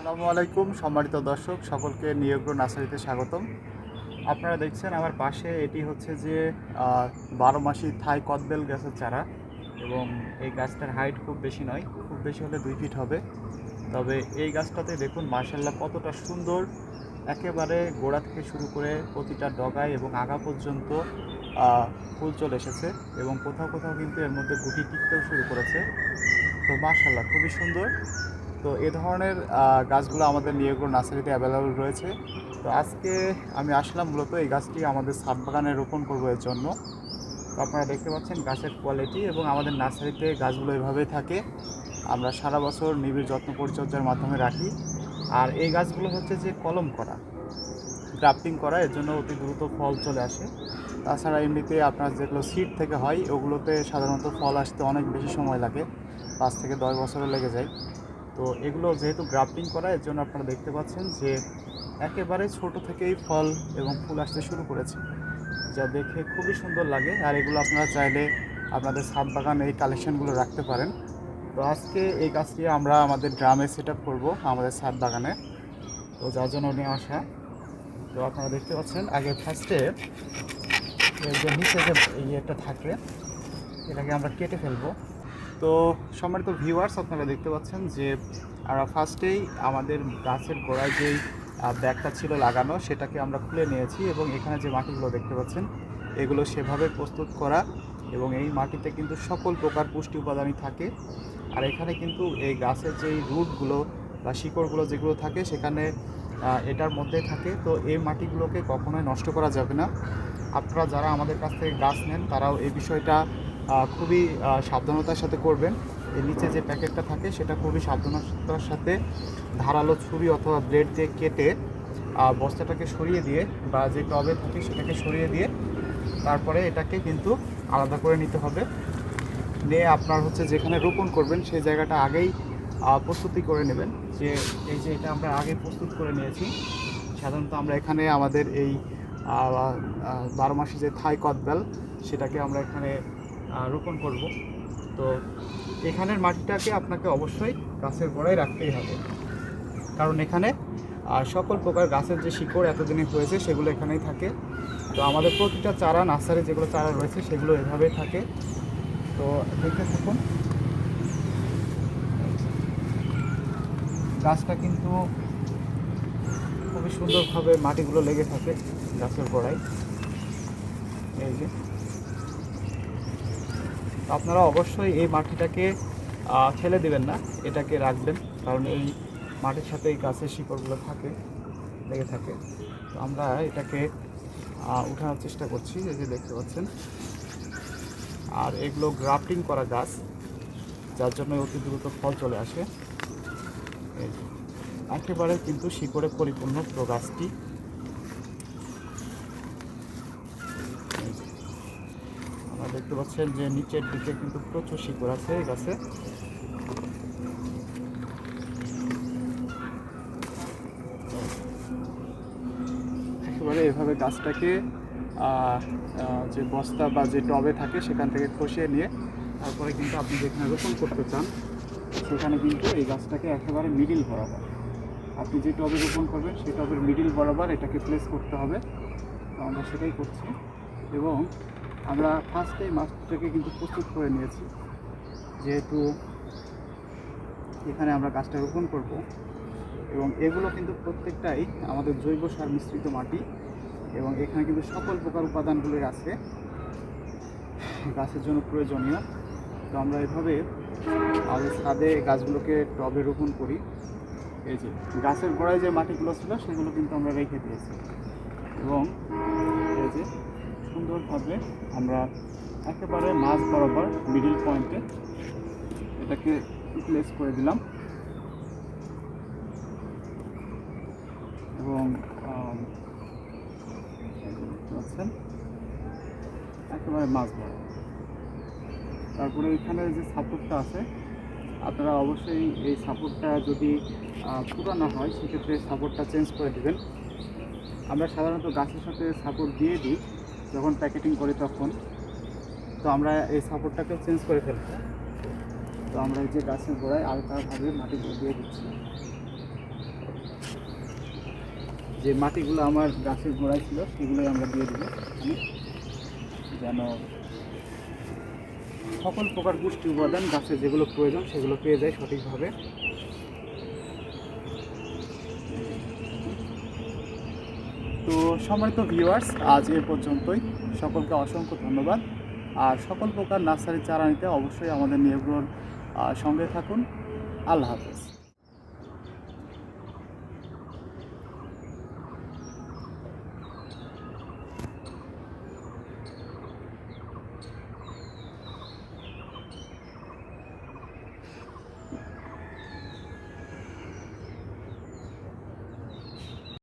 আসসালামু আলাইকুম, সম্মানিত দর্শক, সকলকে নিয়োগ্র নার্সারিতে স্বাগতম। আপনারা দেখছেন আমার পাশে এটি হচ্ছে যে বারো মাসি থাই কদবেল গাছের চারা এবং এই গাছটার হাইট খুব বেশি নয়, খুব বেশি হলে দুই ফিট হবে। তবে এই গাছটাতে দেখুন, মার্শাল্লাহ কতটা সুন্দর, একেবারে গোড়া থেকে শুরু করে প্রতিটা ডগায় এবং আগা পর্যন্ত ফুল চলে এসেছে এবং কোথাও কোথাও কিন্তু এর মধ্যে গুটি টিকতেও শুরু করেছে। তো মার্শাল্লাহ, খুবই সুন্দর। তো এ ধরনের গাছগুলো আমাদের নিয়োগ নার্সারিতে অ্যাভেলেবল রয়েছে। তো আজকে আমি আসলাম মূলত এই গাছটি আমাদের ছাদ বাগানে রোপণ করব এর জন্য। তো আপনারা দেখতে পাচ্ছেন গাছের কোয়ালিটি এবং আমাদের নার্সারিতে গাছগুলো এভাবেই থাকে। আমরা সারা বছর নিবিড় যত্ন পরিচর্যার মাধ্যমে রাখি। আর এই গাছগুলো হচ্ছে যে কলম করা, গ্রাফটিং করা, এর জন্য অতি দ্রুত ফল চলে আসে। তাছাড়া এমনিতে আপনার যেগুলো সিড থেকে হয়, ওগুলোতে সাধারণত ফল আসতে অনেক বেশি সময় লাগে। পাঁচ থেকে দশ বছরও লেগে যায়। তো এগুলো যেহেতু গ্রাফটিং করা, এর জন্য আপনারা দেখতে পাচ্ছেন যে একেবারে ছোট থেকেই ফল এবং ফুল আসতে শুরু করেছে, যা দেখে খুবই সুন্দর লাগে। আর এগুলো আপনারা চাইলে আপনাদের ছাদ বাগানে এই কালেকশনগুলো রাখতে পারেন। তো আজকে এই গাছটি আমরা আমাদের গ্রামে সেট আপ করব, আমাদের ছাদ বাগানে। তো যার জন্য নিয়ে আসা। তো আপনারা দেখতে পাচ্ছেন, আগে ফার্স্টে এর যে নিচে যে ইয়েটা থাকে এটাকে আমরা কেটে ফেলব। তো সম্মানিত ভিউয়ার্স আপনারা দেখতে পাচ্ছেন যে ফার্স্টেই আমাদের গাছের গোড়ায় যেই ব্যাগটা ছিল লাগানো, সেটাকে আমরা খুলে নিয়েছি এবং এখানে যে মাটিগুলো দেখতে পাচ্ছেন, এগুলো সেভাবে প্রস্তুত করা এবং এই মাটিতে কিন্তু সকল প্রকার পুষ্টি উপাদানই থাকে। আর এখানে কিন্তু এই গাছের যেই রুটগুলো বা শিকড়গুলো যেগুলো থাকে, সেখানে এটার মধ্যে থাকে। তো এই মাটিগুলোকে কখনোই নষ্ট করা যাবে না। আপনারা যারা আমাদের কাছ থেকে গাছ নেন, তারাও এই বিষয়টা খুবই সাবধানতার সাথে করবেন। এর নিচে যে প্যাকেটটা থাকে, সেটা খুবই সাবধানতার সাথে ধারালো ছুরি অথবা ব্লেড দিয়ে কেটে বস্তাটাকে সরিয়ে দিয়ে বা যে টবে থাকে সেটাকে সরিয়ে দিয়ে তারপরে এটাকে কিন্তু আলাদা করে নিতে হবে। নিয়ে আপনার হচ্ছে যেখানে রোপণ করবেন, সেই জায়গাটা আগেই প্রস্তুতি করে নেবেন যে এই যে এটা আমরা আগে প্রস্তুত করে নিয়েছি। সাধারণত আমরা এখানে আমাদের এই বারো মাসে যে থাই কদবেল, সেটাকে আমরা এখানে রোপণ করব। তো এখানের মাটিটাকে আপনাকে অবশ্যই গাছের গোড়ায় রাখতেই হবে। কারণ এখানে সকল প্রকার গাছের যে শিকড় এতদিনে হয়েছে, সেগুলো এখানেই থাকে। তো আমাদের প্রতিটা চারা নার্সারি যেগুলো চারা রয়েছে, সেগুলো এভাবেই থাকে। তো দেখতে থাকুন। গাছটা কিন্তু খুবই সুন্দরভাবে মাটিগুলো লেগে থাকে গাছের গোড়ায়। এই যে। আপনারা অবশ্যই এই মাটিটাকে ফেলে দেবেন না, এটাকে রাখবেন, কারণ এই মাটির সাথে এই গাছের শিকড়গুলো থাকে, লেগে থাকে। তো আমরা এটাকে উঠানোর চেষ্টা করছি, এই যে দেখতে পাচ্ছেন। আর এগুলো গ্রাফটিং করা গাছ, যার জন্য অতি দ্রুত ফল চলে আসে। একেবারে কিন্তু শিকড়ে পরিপূর্ণ পুরো গাছটি এই যে। আপনারা দেখতে পাচ্ছেন যে নিচের দিকে কিন্তু প্রচুর শিকড় আছে, এই গাছে। একেবারে এভাবে গাছটাকে যে বস্তা বা যে টবে থাকে সেখান থেকে খসিয়ে নিয়ে তারপরে কিন্তু আপনি যেখানে রোপণ করতে চান, সেখানে কিন্তু এই গাছটাকে একেবারে মিডিল বরাবর। আপনি যে টবে রোপণ করবেন, সেই টবের মিডিল বরাবর এটাকে প্লেস করতে হবে। তো আমরা সেটাই করছি। এবং আমরা ফার্স্টে মাছটাকে কিন্তু প্রস্তুত করে নিয়েছি। যেহেতু এখানে আমরা গাছটা রোপণ করব এবং এগুলো কিন্তু প্রত্যেকটাই আমাদের জৈব সার মিশ্রিত মাটি এবং এখানে কিন্তু সকল প্রকার উপাদানগুলোই আছে, গাছের জন্য প্রয়োজনীয়। তো আমরা এভাবে আমাদের ছাদে গাছগুলোকে টবে রোপণ করি। এই যে গাছের গোড়ায় যে মাটিগুলো ছিল সেগুলো কিন্তু আমরা রেখে দিয়েছি। এবং এই যে সুন্দরভাবে আমরা একেবারে মাছ বরাবর মিডিল পয়েন্টে এটাকে প্লেস করে দিলাম। এবং একেবারে মাছ বরাবর। তারপরে এখানে যে সাপোর্টটা আছে, আপনারা অবশ্যই এই সাপোর্টটা যদি পুরানো হয়, সেক্ষেত্রে সাপোর্টটা চেঞ্জ করে দেবেন। আমরা সাধারণত গাছের সাথে সাপোর্ট দিয়ে দিই। যখন প্যাকেটিং করি তখন, তো আমরা এই সাপোর্টটাকেও চেঞ্জ করে ফেলব। তো আমরা এই যে গাছের গোড়ায় আলতাভাবে মাটি দিয়ে দিচ্ছি। যে মাটিগুলো আমার গাছের গোড়ায় ছিল, সেগুলোই আমরা দিয়ে দেবো যেন সকল প্রকার পুষ্টি উপাদান গাছে যেগুলো প্রয়োজন সেগুলো পেয়ে যায় সঠিকভাবে। তো সম্মানিত ভিউয়ার্স আজ এ পর্যন্তই। সকলকে অসংখ্য ধন্যবাদ। আর সকল প্রকার নার্সারি চারা নিতে অবশ্যই আমাদের নিয়োগ্রর সঙ্গে থাকুন। আল্লাহ হাফেজ।